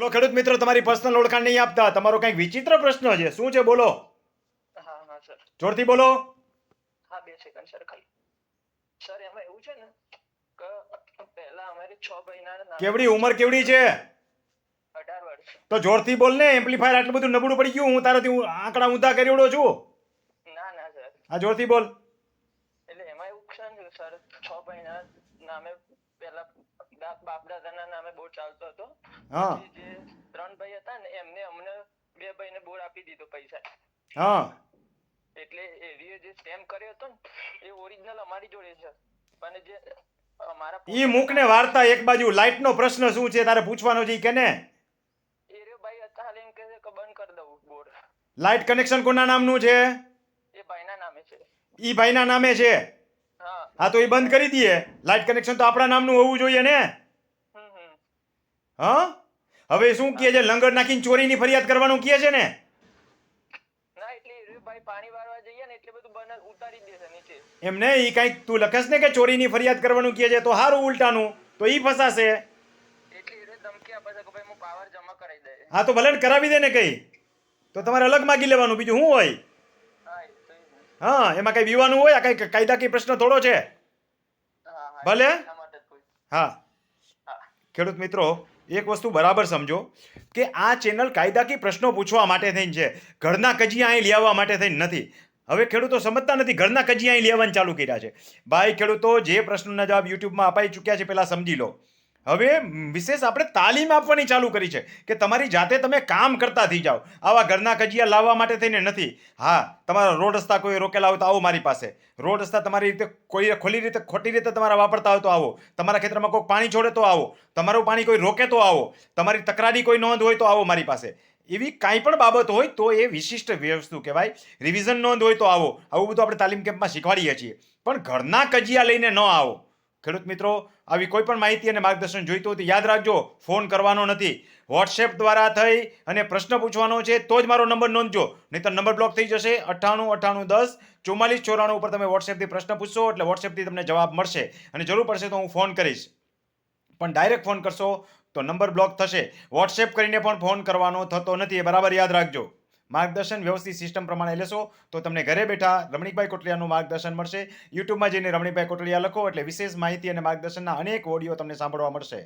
બોલો ખેડૂત મિત્રો તમારી પર્સનલ ઓળખાણ નહીં આપતા તમારો કંઈક વિચિત્ર પ્રશ્ન છે. શું છે? બોલો. હા હા સર જોરથી બોલો. હા બે સેકન્ડ સર ખાલી. સર એમાં એવું છે ને કે પહેલા અમારે 6 મહિનાના કેવડી ઉંમર કેવડી છે? અઢાર વર્ષ. તો જોરથી બોલ ને એમ્પ્લીફાયર આટલું બધું નબળું પડી ગયું હું તારાથી હું આંકડા ઊંધા કરી ઉડો છું. ના ના સર આ જોરથી બોલ. એટલે એમાં એવું છે ને સર 6 મહિના નામે પેલા બાપ દાદાના નામે બોર્ડ ચાલતો હતો. હા. જે ત્રણ ભાઈ હતા ને એમને અમને બે ભાઈને બોર્ડ આપી દીધો પૈસા. હા. એટલે એરીએ જે સ્ટેમ્પ કર્યો હતો ને એ ઓરિજિનલ અમારી જોડે છે. પણ જે અમારા ઈ મૂકને વાર્તા એક બાજુ. લાઈટ નો પ્રશ્ન શું છે તારે પૂછવાનો છે કે ને એરિયો ભાઈ હતા એમ કે બંધ કરી દઉં બોર્ડ લાઈટ કનેક્શન કોના નામનું છે? એ ભાઈના નામે છે. ઈ ભાઈના નામે છે? હા. તો એ બંધ કરી દઈએ. લાઇટ કનેક્શન તો આપણા નામનું હોવું જોઈએ ને. હા? હવે શું કહે છે? લંગર નાખીને ચોરીની ફરિયાદ કરવાનું કહે છે ને? એમને ઈ કંઈક તું લખેશ ને કે ચોરીની ફરિયાદ કરવાનું કહે છે? તો હારું ઉલટાનું. તો ઈ ફસાશે. હું તો ભલે કરાવી દે ને કઈ. તો તમારે અલગ માગી લેવાનું. બીજું શું હોય? એ એ. હા એમાં કઈ વિવાનું હોય આ કઈ કાયદાકીય પ્રશ્ન થોડો છે. ભલે. હા. હા. ખેડૂત મિત્રો એક વસ્તુ બરાબર સમજો કે આ ચેનલ કાયદાકીય પ્રશ્નો પૂછવા માટે થઈને છે. ઘરના કજિયા અહીં લેવા માટે થઈને નથી. હવે ખેડૂતો સમજતા નથી ઘરના કજિયા અહીં લેવાનું ચાલુ કર્યા છે. ભાઈ ખેડૂતો જે પ્રશ્નોના જવાબ યુટ્યુબમાં અપાઈ ચૂક્યા છે પહેલાં સમજી લો. હવે વિશેષ આપણે તાલીમ આપવાની ચાલુ કરી છે કે તમારી જાતે તમે કામ કરતા થઈ જાઓ. આવા ઘરના કજિયા લાવવા માટે થઈને નથી. હા, તમારા રોડ રસ્તા કોઈ રોકેલા હોય તો આવો મારી પાસે. રોડ રસ્તા તમારી રીતે કોઈ ખોલી રીતે, ખોટી રીતે તમારા વાપરતા હોય તો આવો. તમારા ખેતરમાં કોઈ પાણી છોડે તો આવો. તમારું પાણી કોઈ રોકે તો આવો. તમારી તકરારી કોઈ નોંધ હોય તો આવો મારી પાસે. એવી કાંઈ પણ બાબત હોય તો એ વિશિષ્ટ વસ્તુ કહેવાય. રિવિઝન નોંધ હોય તો આવો. આવું બધું આપણે તાલીમ કેમ્પમાં શીખવાડીએ છીએ. પણ ઘરના કજિયા લઈને ન આવો. ખેડૂત મિત્રો, આવી કોઈ પણ માહિતી અને માર્ગદર્શન જોઈતું હોય યાદ રાખજો, ફોન કરવાનો નથી. વોટ્સએપ દ્વારા થઈ અને પ્રશ્ન પૂછવાનો છે, તો જ મારો નંબર નોંધજો. નહીં તો નંબર બ્લોક થઈ જશે, અઠ્ઠાણું અઠ્ઠાણું, દસ, ચુમ્માલીસ, ચોરાણું ઉપર તમે વોટ્સએપથી પ્રશ્ન પૂછશો, એટલે વોટ્સએપથી તમને જવાબ મળશે. અને જરૂર પડશે તો હું ફોન કરીશ. પણ ડાયરેક્ટ ફોન કરશો તો નંબર બ્લોક થશે. વોટ્સએપ કરીને પણ ફોન કરવાનો થતો નથી, એ બરાબર યાદ રાખજો. માર્ગદર્શન વ્યવસ્થિત સિસ્ટમ પ્રમાણે લેશો તો તમને ઘરે બેઠા રમણીકભાઈ કોટલિયાનું માર્ગદર્શન મળશે. યુટ્યુબમાં જઈને રમણીકભાઈ કોટલિયા લખો એટલે વિશેષ માહિતી અને માર્ગદર્શનના અનેક ઓડિયો તમને સાંભળવા મળશે.